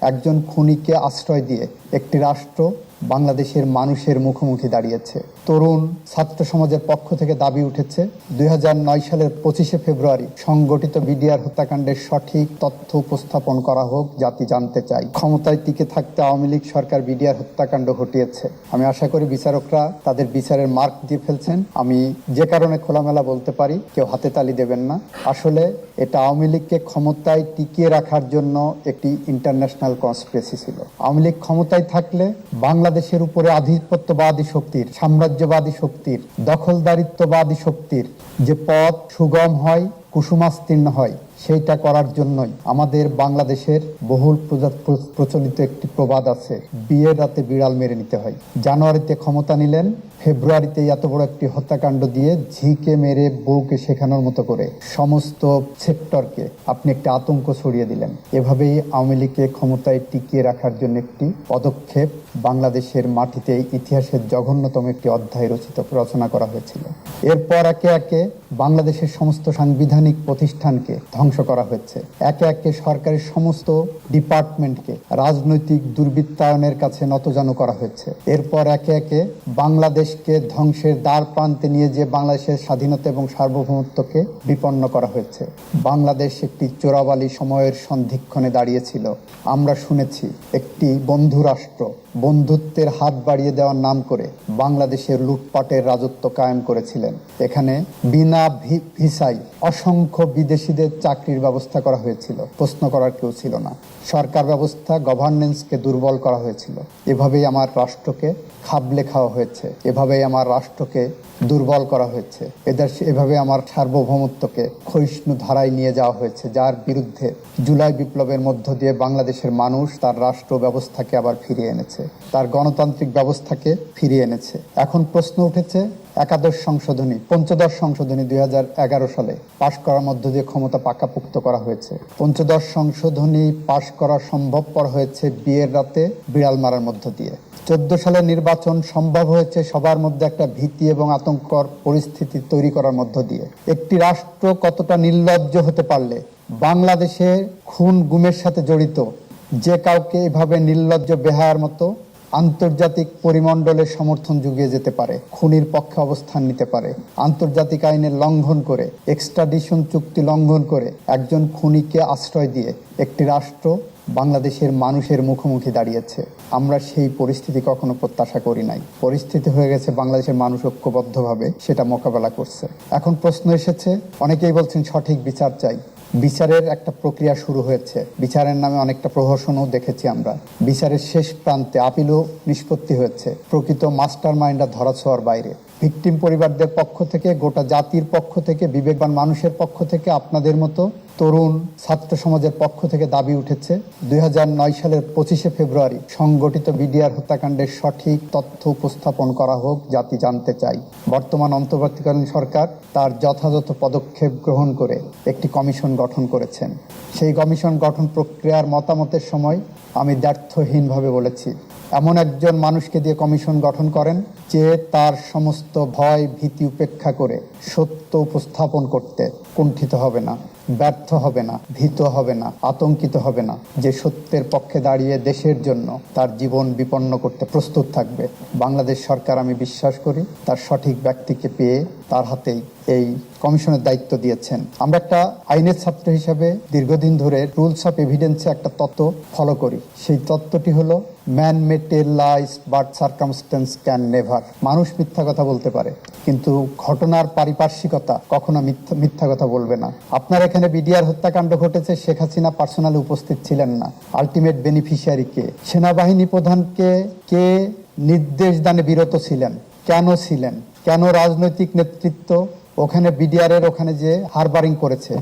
একজন খুনিকে আশ্রয় দিয়ে একটি রাষ্ট্র বাংলাদেশের মানুষের মুখোমুখি দাঁড়িয়েছে। তরুণ ছাত্র সমাজের পক্ষ থেকে দাবি উঠেছে, দুই সালের পঁচিশে ফেব্রুয়ারি সংগঠিত বিডিআর হত্যাকাণ্ডের সঠিক তথ্য উপস্থাপন করা হোক, জাতি জানতে চাই ক্ষমতায় টিকে থাকতে আওয়ামী লীগ সরকার বিডিআর হত্যাকাণ্ড ঘটিয়েছে। আমি আশা করি বিচারকরা তাদের বিচারের মার্ক দিয়ে ফেলছেন। আমি যে কারণে খোলামেলা বলতে পারি, কেউ হাতে তালি দেবেন না। আসলে এটা আওয়ামী লীগকে ক্ষমতায় টিকিয়ে রাখার জন্য একটি ইন্টারন্যাশনাল কনস্পিরেসি ছিল। আওয়ামী লীগ ক্ষমতায় থাকলে বাংলাদেশের উপরে আধিপত্যবাদী শক্তির সাম্রাজ্যবাদী শক্তির দখলদারিত্ববাদী শক্তির যে পথ সুগম হয় কুসুমাস্তীর্ণ হয়। সেইটা করার জন্যই আমাদের বাংলাদেশের বহুল প্রচলিত একটি প্রবাদ আছে, বিয়ের রাতে বিড়াল মেরে নিতে হয়। জানুয়ারিতে ক্ষমতা নিলেন, ফেব্রুয়ারিতে এত বড় একটি হত্যাকাণ্ড দিয়ে ঝিকে মেরে বউকে শেখানোর মতো করে সমস্ত সেক্টরকে আপনি একটা আতঙ্ক ছড়িয়ে দিলেন। এভাবেই আওয়ামী লীগকে ক্ষমতায় টিকিয়ে রাখার জন্য একটি পদক্ষেপ বাংলাদেশের মাটিতে ইতিহাসের জঘন্যতম একটি অধ্যায় রচিত, রচনা করা হয়েছিল। এরপর একে একে বাংলাদেশের সমস্ত সাংবিধানিক প্রতিষ্ঠানকে ধ্বংস করা হয়েছে। একে একে সরকারের সমস্ত ডিপার্টমেন্টকে রাজনৈতিক দুর্বৃত্তায়নের কাছে নতজানু করা হয়েছে। এরপর একে একে বাংলাদেশকে ধ্বংসের দ্বার প্রান্তে নিয়ে যে বাংলাদেশের স্বাধীনতা এবং সার্বভৌমত্বকে বিপন্ন করা হয়েছে। বাংলাদেশ একটি চোরাবালি সময়ের সন্ধিক্ষণে দাঁড়িয়েছিল। আমরা শুনেছি, একটি বন্ধু রাষ্ট্র বন্ধুত্বের হাত বাড়িয়ে দেওয়ার নাম করে বাংলাদেশের লুটপাটের রাজত্ব কায়েম করেছিলেন। এখানে বিনা ভি- ভিসায় অসংখ্য বিদেশিদের চাকরির ব্যবস্থা করা হয়েছিল, প্রশ্ন করার কেউ ছিল না। সরকার ব্যবস্থা গভর্নেন্সকে দুর্বল করা হয়েছিল। এভাবেই আমার রাষ্ট্রকে খাবলে খাওয়া হয়েছে। এভাবেই আমার রাষ্ট্রকে দুর্বল করা হয়েছে। এদের এভাবে আমার সার্বভৌমত্বকে ক্ষয়িষ্ণু ধারায় নিয়ে যাওয়া হয়েছে, যার বিরুদ্ধে জুলাই বিপ্লবের মধ্য দিয়ে বাংলাদেশের মানুষ তার রাষ্ট্র ব্যবস্থাকে আবার ফিরিয়ে এনেছে, তার গণতান্ত্রিক ব্যবস্থাকে ফিরিয়ে এনেছে। এখন প্রশ্ন উঠেছে, একাদশ সংশোধনী, পঞ্চদশ সংশোধনী দুই হাজার এগারো সালে পাশ করার মধ্য দিয়ে ক্ষমতা পাকাপুক্ত করা হয়েছে। পঞ্চদশ সংশোধনী পাশ করা সম্ভবপর হয়েছে বিয়ের রাতে বিড়াল মারার মধ্য দিয়ে। চোদ্দ সালের নির্বাচন সম্ভব হয়েছে সবার মধ্যে একটা ভীতি এবং আতঙ্কর পরিস্থিতি তৈরি করার মধ্য দিয়ে। একটি রাষ্ট্র কতটা নির্লজ্জ হতে পারলে বাংলাদেশে খুন গুমের সাথে জড়িত, যে কাউকে এভাবে নির্লজ্জ বেহায়ার মতো আন্তর্জাতিক পরিমণ্ডলের সমর্থন জুগিয়ে যেতে পারে, খুনির পক্ষে অবস্থান নিতে পারে, আন্তর্জাতিক আইনের লঙ্ঘন করে, এক্সট্রাডিশন চুক্তি লঙ্ঘন করে একজন খুনিকে আশ্রয় দিয়ে একটি রাষ্ট্র বাংলাদেশের মানুষের মুখোমুখি দাঁড়িয়েছে। আমরা সেই পরিস্থিতি কখনো প্রত্যাশা করি নাই। পরিস্থিতি হয়ে গেছে, বাংলাদেশের মানুষ ঐক্যবদ্ধভাবে সেটা মোকাবেলা করছে। এখন প্রশ্ন এসেছে, অনেকেই বলছেন সঠিক বিচার চাই। বিচারের একটা প্রক্রিয়া শুরু হয়েছে। বিচারের নামে অনেকটা প্রহসনও দেখেছি আমরা। বিচারের শেষ প্রান্তে আপিলও নিষ্পত্তি হয়েছে। প্রকৃত মাস্টার মাইন্ডরা ধরাছোঁয়ার বাইরে। ভিকটিম পরিবারদের পক্ষ থেকে, গোটা জাতির পক্ষ থেকে, বিবেকবান মানুষের পক্ষ থেকে, আপনাদের মতো তরুণ ছাত্র সমাজের পক্ষ থেকে দাবি উঠেছে, দুই হাজার নয় সালের পঁচিশে ফেব্রুয়ারি সংগঠিত বিডিআর হত্যাকাণ্ডের সঠিক তথ্য উপস্থাপন করা হোক, জাতি জানতে চাই। বর্তমান অন্তর্বর্তীকালীন সরকার তার যথাযথ পদক্ষেপ গ্রহণ করে একটি কমিশন গঠন করেছেন। সেই কমিশন গঠন প্রক্রিয়ার মতামতের সময় আমি দ্ব্যর্থহীনভাবে বলেছি। এমন একজন মানুষকে দিয়ে কমিশন গঠন করেন যে তার সমস্ত ভয় ভীতি উপেক্ষা করে সত্য উপস্থাপন করতে কুণ্ঠিত হবে না। ব্যর্থ হবে না, ভীত হবে না, আতঙ্কিত হবে না। যে সত্যের পক্ষে দাঁড়িয়ে দেশের জন্য তার জীবন বিপন্ন করতে প্রস্তুত থাকবে। বাংলাদেশ সরকার, আমি বিশ্বাস করি, তার সঠিক ব্যক্তিকে পেয়ে তার হাতেই এই কমিশনের দায়িত্ব দিয়েছেন। আমরা একটা আইনের ছাত্র হিসাবে দীর্ঘদিন ধরে রুলস অফ এভিডেন্সে একটা তত্ত্ব ফলো করি। সেই তত্ত্বটি হলো man may tell lies but circumstances can never মানুষ মিথ্যা কথা বলতে পারে, কিন্তু ঘটনার পারিপার্শ্বিকতা কখনো মিথ্যা কথা বলবে না। আপনার এখানে বিডিআর হত্যাকাণ্ড ঘটেছে, শেখ হাসিনা পার্সোনালি উপস্থিত ছিলেন না। আলটিমেট বেনিফিশিয়ারি কে? সেনাবাহিনী প্রধানকে কে নির্দেশ দানে বিরত ছিলেন? কেন ছিলেন? কেন রাজনৈতিক নেতৃত্ব ওখানে বিডিআর এর ওখানে যে হারবারিং করেছে?